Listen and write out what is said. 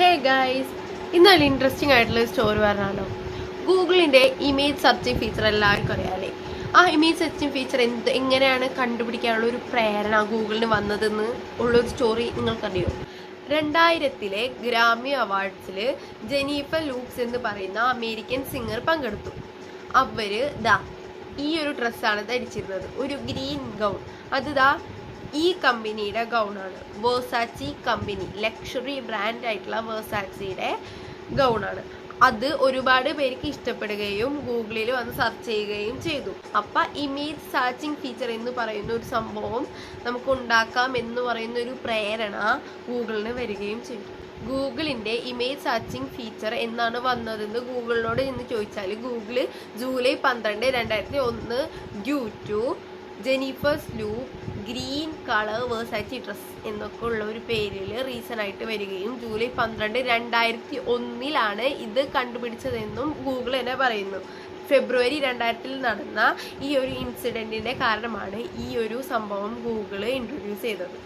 ഹേ guys നല്ല interesting ആയിട്ടുള്ള story പറഞ്ഞാലോ? ഗൂഗിളിന്റെ ഇമേജ് സെർച്ചിങ് ഫീച്ചർ എല്ലാവർക്കും അറിയാമല്ലേ ആ ഇമേജ് സെർച്ചിങ് ഫീച്ചർ എന്ത് എങ്ങനെയാണ് കണ്ടുപിടിക്കാനുള്ള ഒരു പ്രേരണ ഗൂഗിളിന് വന്നതെന്ന് ഉള്ളൊരു സ്റ്റോറി നിങ്ങൾക്കറിയോ? രണ്ടായിരത്തിലെ ഗ്രാമി അവാർഡ്സിൽ ജനീഫ ലൂക്സ് എന്ന് പറയുന്ന അമേരിക്കൻ സിംഗർ പങ്കെടുത്തു. അവർ ദാ ഈ ഒരു ഡ്രസ്സാണ് ധരിച്ചിരുന്നത്. ഒരു ഗ്രീൻ ഗൗൺ അത് ദാ ഈ കമ്പനിയുടെ ഗൗണാണ്. Versace company. ലക്ഷറി ബ്രാൻഡ് ആയിട്ടുള്ള വേഴ്സാച്ചിയുടെ ഗൗണാണ്. അത് ഒരുപാട് പേർക്ക് ഇഷ്ടപ്പെടുകയും ഗൂഗിളിൽ വന്ന് സെർച്ച് ചെയ്യുകയും ചെയ്തു. അപ്പം ഇമേജ് സാച്ചിങ് ഫീച്ചർ എന്ന് പറയുന്ന ഒരു സംഭവം നമുക്ക് ഉണ്ടാക്കാം എന്ന് പറയുന്ന ഒരു പ്രേരണ ഗൂഗിളിന് വരികയും ചെയ്തു. ഗൂഗിളിന്റെ ഇമേജ് സെർച്ചിങ് ഫീച്ചർ എന്നാണ് വന്നതെന്ന് ഗൂഗിളിനോട് എന്ന് ചോദിച്ചാൽ ഗൂഗിൾ ജൂലൈ പന്ത്രണ്ട് രണ്ടായിരത്തി ഒന്ന് ഡ്യൂ ടു ജെനിഫേഴ്സ് ലൂ ഗ്രീൻ കളർ വേഴ്സാറ്റി ഡ്രസ് എന്നൊക്കെ ഉള്ള ഒരു പേരിൽ റീസൺ ആയിട്ട് വരികയും ജൂലൈ പന്ത്രണ്ട് രണ്ടായിരത്തി ഒന്നിലാണ് ഇത് കണ്ടുപിടിച്ചതെന്നും ഗൂഗിൾ തന്നെ പറയുന്നു. ഫെബ്രുവരി രണ്ടായിരത്തിൽ നടന്ന ഈ ഒരു ഇൻസിഡന്റിന്റെ കാരണമാണ് ഈ ഒരു സംഭവം ഗൂഗിൾ ഇൻട്രൊഡ്യൂസ് ചെയ്തത്.